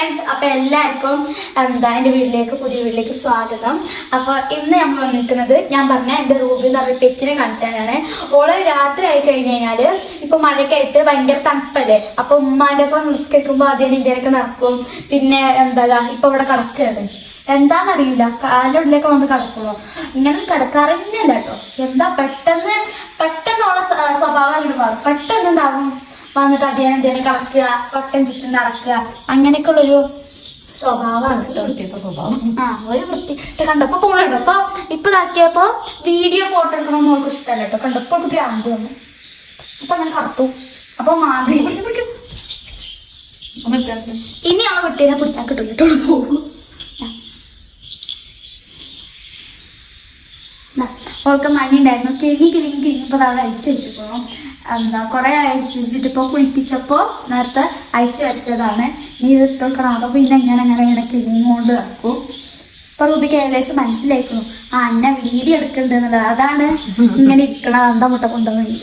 Friends അപ്പൊ എല്ലാവർക്കും എന്താ എന്റെ വീട്ടിലേക്ക് പുതിയ വീട്ടിലേക്ക് സ്വാഗതം. അപ്പൊ ഇന്ന് നമ്മൾ വന്നിരിക്കുന്നത് ഞാൻ പറഞ്ഞ എന്റെ റൂബി എന്ന് പറഞ്ഞ പെറ്റിനെ കാണിച്ചാനാണ്. ഓൾ രാത്രി ആയി കഴിഞ്ഞ് കഴിഞ്ഞാൽ ഇപ്പൊ മഴയൊക്കെ ഭയങ്കര തണുപ്പല്ലേ? അപ്പൊ ഉമ്മാന്റെ ഒപ്പം നിസ്കരിക്കുമ്പോ ആദ്യം ഇതിലൊക്കെ നടക്കും. പിന്നെ എന്താ ഇപ്പൊ ഇവിടെ കിടക്കുകയാണ്. എന്താന്നറിയില്ല കാലിലൊടിലൊക്കെ വന്ന് കിടക്കുമോ ഇങ്ങനെ കിടക്കാറന്നെയല്ല കേട്ടോ. എന്താ പെട്ടെന്ന് പെട്ടെന്ന് ഉള്ള സ്വഭാവം അങ്ങോട്ട് മാറും. പെട്ടെന്ന് എന്താകും വന്നിട്ട് അധ്യയനം അധ്യയനം കളക്കുക വട്ടം ചുറ്റും നടക്കുക അങ്ങനെയൊക്കെ ഉള്ളൊരു സ്വഭാവമാണ് ആ ഒരു വൃത്തി കണ്ടപ്പോ പോണുണ്ട് അപ്പൊ ഇപ്പൊ ഇതാക്കിയപ്പോ വീഡിയോ ഫോട്ടോ എടുക്കണമെന്ന് അവൾക്ക് ഇഷ്ടമല്ല കേട്ടോ. കണ്ടപ്പോ അവൾക്ക് ഭ്രാന്ത് വന്നു. അപ്പൊ അങ്ങനെ കടത്തു. അപ്പൊ മാതി ഇനി അവളെ കുട്ടീനെ പിടിച്ചാൽ കിട്ടും കേട്ടോ പോകും ഓൾക്ക് മണി ഉണ്ടായിരുന്നു. കിഴങ്ങി കിഴങ്ങി കിഴങ്ങിപ്പോ അവിടെ അഴിച്ചു വെച്ചു പോകണം എന്താ കുറെ അഴിച്ചു വെച്ചിട്ട് ഇപ്പോൾ കുളിപ്പിച്ചപ്പോൾ നേരത്തെ അഴിച്ചു വെച്ചതാണ് നീ ഇത് ഇട്ട് വെക്കണം അപ്പോൾ പിന്നെ ഇങ്ങനെ അങ്ങനെ ഇങ്ങനെ ക്ലീനിങ് കൊണ്ട് നടക്കൂ. ഇപ്പൊ റൂബിക്ക് ഏകദേശം മനസ്സിലായിക്കുന്നു ആ എന്നെ വീഡിയോ എടുക്കണ്ടെന്നുള്ളത് അതാണ് ഇങ്ങനെ ഇരിക്കണം എന്താ മുട്ട കൊണ്ടുപോയി